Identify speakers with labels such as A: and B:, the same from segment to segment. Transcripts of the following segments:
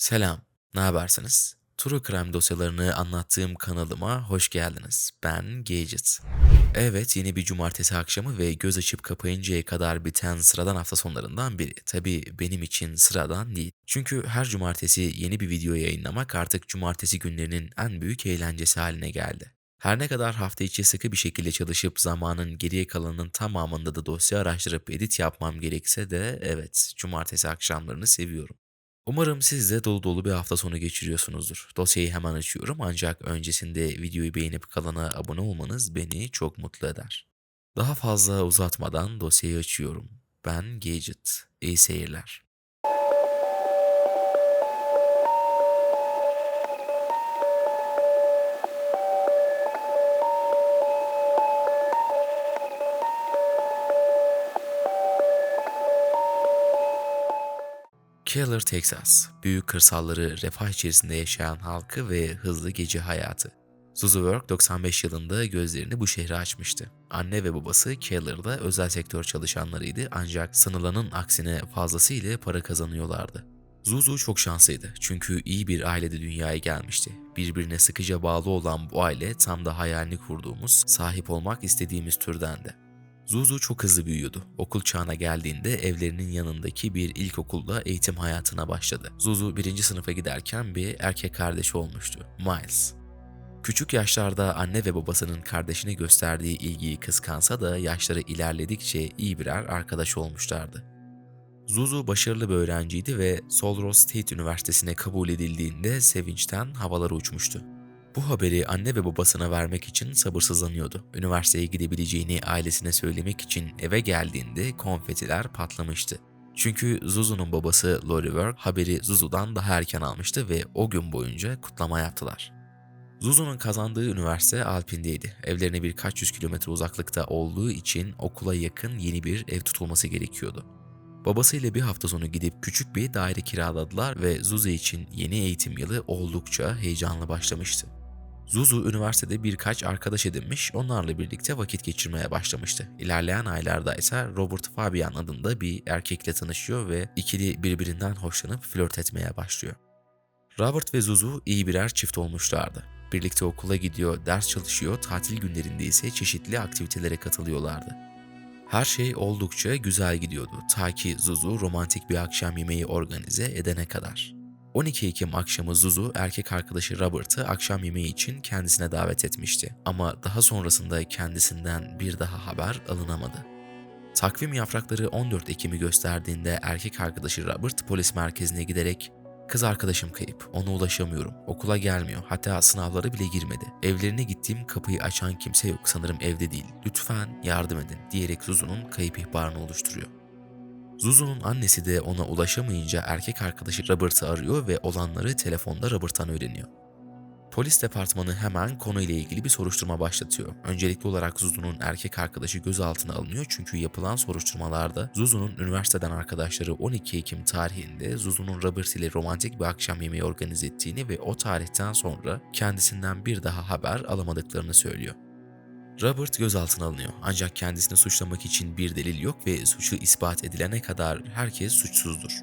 A: Selam, ne habersiniz? True Crime dosyalarını anlattığım kanalıma hoş geldiniz. Ben Gadget. Evet, yeni bir cumartesi akşamı ve göz açıp kapayıncaya kadar biten sıradan hafta sonlarından biri. Tabii benim için sıradan değil. Çünkü her cumartesi yeni bir video yayınlamak artık cumartesi günlerinin en büyük eğlencesi haline geldi. Her ne kadar hafta içi sıkı bir şekilde çalışıp zamanın geriye kalanının tamamında da dosya araştırıp edit yapmam gerekse de evet, cumartesi akşamlarını seviyorum. Umarım siz de dolu dolu bir hafta sonu geçiriyorsunuzdur. Dosyayı hemen açıyorum ancak öncesinde videoyu beğenip kanala abone olmanız beni çok mutlu eder. Daha fazla uzatmadan dosyayı açıyorum. Ben Gadget. İyi seyirler. Keller, Texas. Büyük kırsalları, refah içerisinde yaşayan halkı ve hızlı gece hayatı. Suzy Work 95 yılında gözlerini bu şehre açmıştı. Anne ve babası Keller'da özel sektör çalışanlarıydı ancak sanılanın aksine fazlasıyla para kazanıyorlardı. Zuzu çok şanslıydı çünkü iyi bir ailede dünyaya gelmişti. Birbirine sıkıca bağlı olan bu aile tam da hayalini kurduğumuz, sahip olmak istediğimiz türdendi. Zuzu çok hızlı büyüyordu. Okul çağına geldiğinde evlerinin yanındaki bir ilkokulda eğitim hayatına başladı. Zuzu birinci sınıfa giderken bir erkek kardeşi olmuştu, Miles. Küçük yaşlarda anne ve babasının kardeşine gösterdiği ilgiyi kıskansa da yaşları ilerledikçe iyi birer arkadaş olmuşlardı. Zuzu başarılı bir öğrenciydi ve Sul State Üniversitesi'ne kabul edildiğinde sevinçten havalara uçmuştu. Bu haberi anne ve babasına vermek için sabırsızlanıyordu. Üniversiteye gidebileceğini ailesine söylemek için eve geldiğinde konfetiler patlamıştı. Çünkü Zuzu'nun babası Lori haberi Zuzu'dan daha erken almıştı ve o gün boyunca kutlama yaptılar. Zuzu'nun kazandığı üniversite Alpin'deydi. Evlerine birkaç yüz kilometre uzaklıkta olduğu için okula yakın yeni bir ev tutulması gerekiyordu. Babasıyla bir hafta sonu gidip küçük bir daire kiraladılar ve Zuzu için yeni eğitim yılı oldukça heyecanlı başlamıştı. Zuzu üniversitede birkaç arkadaş edinmiş, onlarla birlikte vakit geçirmeye başlamıştı. İlerleyen aylarda ise Robert Fabian adında bir erkekle tanışıyor ve ikili birbirinden hoşlanıp flört etmeye başlıyor. Robert ve Zuzu iyi birer çift olmuşlardı. Birlikte okula gidiyor, ders çalışıyor, tatil günlerinde ise çeşitli aktivitelere katılıyorlardı. Her şey oldukça güzel gidiyordu ta ki Zuzu romantik bir akşam yemeği organize edene kadar. 12 Ekim akşamı Zuzu erkek arkadaşı Robert'ı akşam yemeği için kendisine davet etmişti. Ama daha sonrasında kendisinden bir daha haber alınamadı. Takvim yaprakları 14 Ekim'i gösterdiğinde erkek arkadaşı Robert polis merkezine giderek Kız arkadaşım kayıp. Ona ulaşamıyorum. Okula gelmiyor. Hatta sınavlara bile girmedi. Evlerine gittiğim kapıyı açan kimse yok. Sanırım evde değil. Lütfen yardım edin diyerek Zuzu'nun kayıp ihbarını oluşturuyor. Zuzu'nun annesi de ona ulaşamayınca erkek arkadaşı Robert'ı arıyor ve olanları telefonda Robert'tan öğreniyor. Polis departmanı hemen konuyla ilgili bir soruşturma başlatıyor. Öncelikli olarak Zuzu'nun erkek arkadaşı gözaltına alınıyor çünkü yapılan soruşturmalarda Zuzu'nun üniversiteden arkadaşları 12 Ekim tarihinde Zuzu'nun Robert ile romantik bir akşam yemeği organize ettiğini ve o tarihten sonra kendisinden bir daha haber alamadıklarını söylüyor. Robert gözaltına alınıyor ancak kendisini suçlamak için bir delil yok ve suçu ispat edilene kadar herkes suçsuzdur.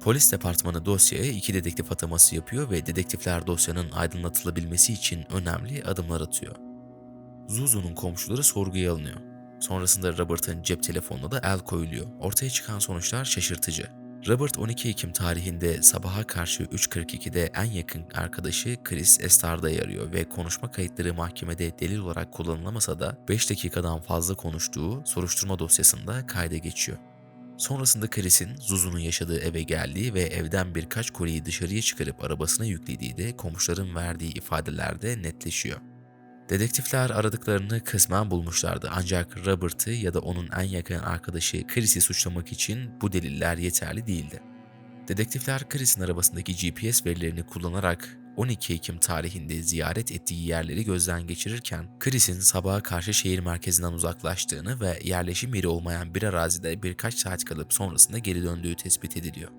A: Polis departmanı dosyaya iki dedektif ataması yapıyor ve dedektifler dosyanın aydınlatılabilmesi için önemli adımlar atıyor. Zuzu'nun komşuları sorguya alınıyor. Sonrasında Robert'ın cep telefonuna da el koyuluyor. Ortaya çıkan sonuçlar şaşırtıcı. Robert 12 Ekim tarihinde sabaha karşı 3.42'de en yakın arkadaşı Chris Estarda'yı arıyor ve konuşma kayıtları mahkemede delil olarak kullanılamasa da 5 dakikadan fazla konuştuğu soruşturma dosyasında kayda geçiyor. Sonrasında Chris'in Zuzu'nun yaşadığı eve geldiği ve evden birkaç kolyeyi dışarıya çıkarıp arabasına yüklediği de komşuların verdiği ifadelerde netleşiyor. Dedektifler aradıklarını kısmen bulmuşlardı ancak Robert'ı ya da onun en yakın arkadaşı Chris'i suçlamak için bu deliller yeterli değildi. Dedektifler Chris'in arabasındaki GPS verilerini kullanarak 12 Ekim tarihinde ziyaret ettiği yerleri gözden geçirirken Chris'in sabaha karşı şehir merkezinden uzaklaştığını ve yerleşim yeri olmayan bir arazide birkaç saat kalıp sonrasında geri döndüğü tespit ediliyor.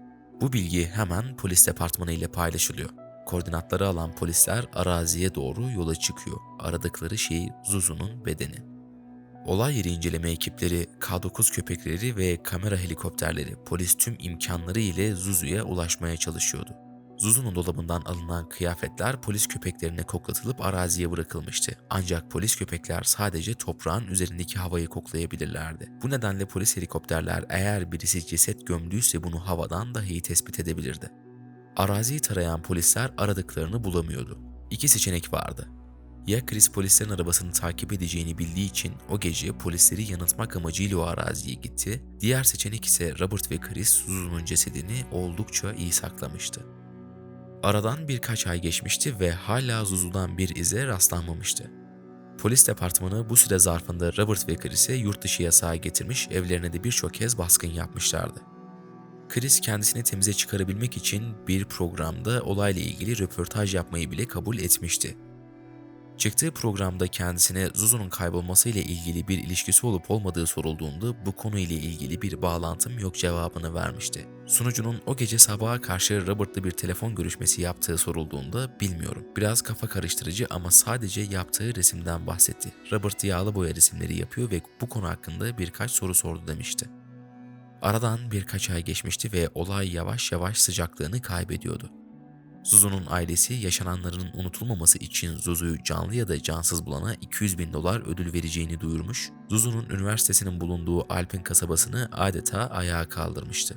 A: Bu bilgi hemen polis departmanı ile paylaşılıyor. Koordinatları alan polisler araziye doğru yola çıkıyor. Aradıkları şey Zuzu'nun bedeni. Olay yeri inceleme ekipleri, K9 köpekleri ve kamera helikopterleri polis tüm imkanları ile Zuzu'ya ulaşmaya çalışıyordu. Zuzu'nun dolabından alınan kıyafetler polis köpeklerine koklatılıp araziye bırakılmıştı. Ancak polis köpekler sadece toprağın üzerindeki havayı koklayabilirlerdi. Bu nedenle polis helikopterler eğer birisi ceset gömdüyse bunu havadan dahi tespit edebilirdi. Araziyi tarayan polisler aradıklarını bulamıyordu. İki seçenek vardı. Ya Chris polislerin arabasını takip edeceğini bildiği için o gece polisleri yanıltmak amacıyla o araziye gitti. Diğer seçenek ise Robert ve Chris Suzu'nun cesedini oldukça iyi saklamıştı. Aradan birkaç ay geçmişti ve hala Zuzu'dan bir ize rastlanmamıştı. Polis departmanı bu süre zarfında Robert ve Chris'e yurt dışı yasağı getirmiş, evlerine de birçok kez baskın yapmışlardı. Chris kendisini temize çıkarabilmek için bir programda olayla ilgili röportaj yapmayı bile kabul etmişti. Çıktığı programda kendisine Zuzu'nun kaybolmasıyla ilgili bir ilişkisi olup olmadığı sorulduğunda bu konuyla ilgili bir bağlantım yok cevabını vermişti. Sunucunun o gece sabaha karşı Robert'la bir telefon görüşmesi yaptığı sorulduğunda bilmiyorum. Biraz kafa karıştırıcı ama sadece yaptığı resimden bahsetti. Robert yağlı boya resimleri yapıyor ve bu konu hakkında birkaç soru sordu demişti. Aradan birkaç ay geçmişti ve olay yavaş yavaş sıcaklığını kaybediyordu. Zuzu'nun ailesi yaşananların unutulmaması için Zuzu'yu canlı ya da cansız bulana 200 bin dolar ödül vereceğini duyurmuş, Zuzu'nun üniversitesinin bulunduğu Alpin kasabasını adeta ayağa kaldırmıştı.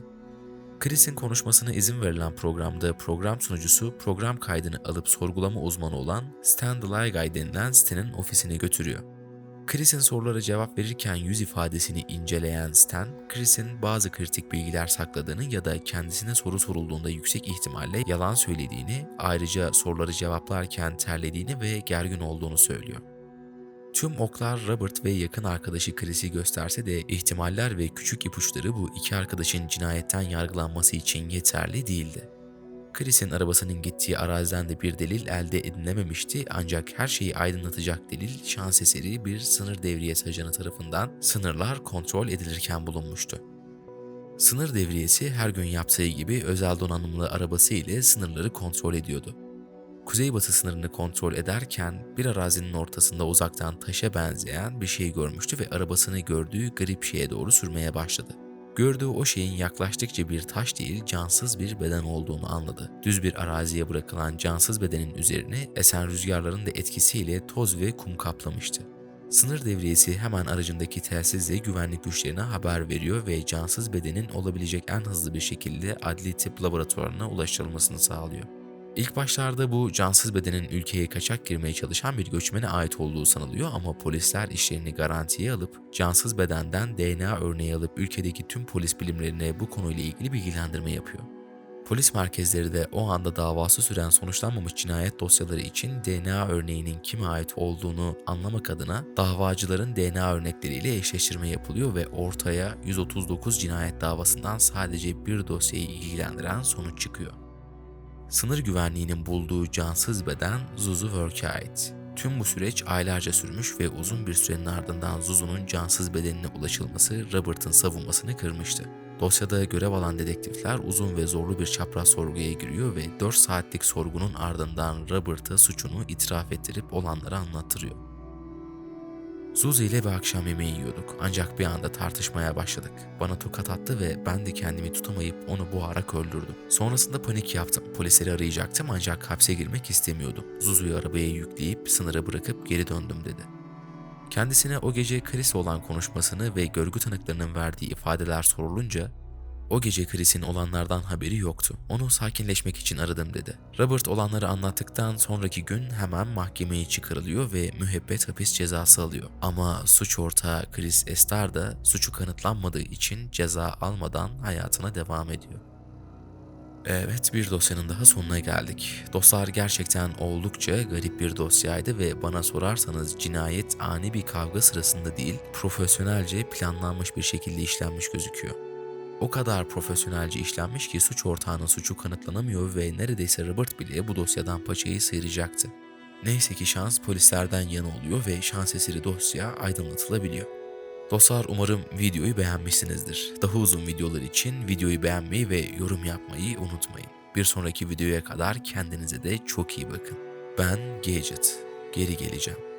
A: Chris'in konuşmasına izin verilen programda program sunucusu program kaydını alıp sorgulama uzmanı olan Stan Delagay denilen sitenin ofisine götürüyor. Chris'in sorulara cevap verirken yüz ifadesini inceleyen Stan, Chris'in bazı kritik bilgiler sakladığını ya da kendisine soru sorulduğunda yüksek ihtimalle yalan söylediğini, ayrıca soruları cevaplarken terlediğini ve gergin olduğunu söylüyor. Tüm oklar Robert ve yakın arkadaşı Chris'i gösterse de ihtimaller ve küçük ipuçları bu iki arkadaşın cinayetten yargılanması için yeterli değildi. Chris'in arabasının gittiği araziden de bir delil elde edilememişti ancak her şeyi aydınlatacak delil şans eseri bir sınır devriyesi ajanı tarafından sınırlar kontrol edilirken bulunmuştu. Sınır devriyesi her gün yaptığı gibi özel donanımlı arabası ile sınırları kontrol ediyordu. Kuzeybatı sınırını kontrol ederken bir arazinin ortasında uzaktan taşa benzeyen bir şey görmüştü ve arabasını gördüğü garip şeye doğru sürmeye başladı. Gördüğü o şeyin yaklaştıkça bir taş değil cansız bir beden olduğunu anladı. Düz bir araziye bırakılan cansız bedenin üzerine esen rüzgarların da etkisiyle toz ve kum kaplamıştı. Sınır devriyesi hemen aracındaki telsizle güvenlik güçlerine haber veriyor ve cansız bedenin olabilecek en hızlı bir şekilde adli tıp laboratuvarına ulaştırılmasını sağlıyor. İlk başlarda bu cansız bedenin ülkeye kaçak girmeye çalışan bir göçmene ait olduğu sanılıyor ama polisler işlerini garantiye alıp cansız bedenden DNA örneği alıp ülkedeki tüm polis bilimlerine bu konuyla ilgili bilgilendirme yapıyor. Polis merkezleri de o anda davası süren sonuçlanmamış cinayet dosyaları için DNA örneğinin kime ait olduğunu anlamak adına davacıların DNA örnekleriyle eşleştirme yapılıyor ve ortaya 139 cinayet davasından sadece bir dosyayı ilgilendiren sonuç çıkıyor. Sınır güvenliğinin bulduğu cansız beden Zuzu Work'e ait. Tüm bu süreç aylarca sürmüş ve uzun bir sürenin ardından Zuzu'nun cansız bedenine ulaşılması Robert'ın savunmasını kırmıştı. Dosyada görev alan dedektifler uzun ve zorlu bir çapraz sorguya giriyor ve 4 saatlik sorgunun ardından Robert'a suçunu itiraf ettirip olanları anlattırıyor. Suzy ile bir akşam yemeği yiyorduk ancak bir anda tartışmaya başladık. Bana tokat attı ve ben de kendimi tutamayıp onu boğarak öldürdüm. Sonrasında panik yaptım. Polisleri arayacaktım ancak hapse girmek istemiyordum. Zuzu'yu arabaya yükleyip sınıra bırakıp geri döndüm dedi. Kendisine o gece Chris olan konuşmasını ve görgü tanıklarının verdiği ifadeler sorulunca o gece Chris'in olanlardan haberi yoktu. Onu sakinleşmek için aradım dedi. Robert olanları anlattıktan sonraki gün hemen mahkemeye çıkarılıyor ve müebbet hapis cezası alıyor. Ama suç ortağı Chris Estar da suçu kanıtlanmadığı için ceza almadan hayatına devam ediyor. Evet bir dosyanın daha sonuna geldik. Dostlar gerçekten oldukça garip bir dosyaydı ve bana sorarsanız cinayet ani bir kavga sırasında değil profesyonelce planlanmış bir şekilde işlenmiş gözüküyor. O kadar profesyonelce işlenmiş ki suç ortağının suçu kanıtlanamıyor ve neredeyse Robert bile bu dosyadan paçayı sıyıracaktı. Neyse ki şans polislerden yana oluyor ve şans eseri dosya aydınlatılabiliyor. Dostlar umarım videoyu beğenmişsinizdir. Daha uzun videolar için videoyu beğenmeyi ve yorum yapmayı unutmayın. Bir sonraki videoya kadar kendinize de çok iyi bakın. Ben Gadget. Geri geleceğim.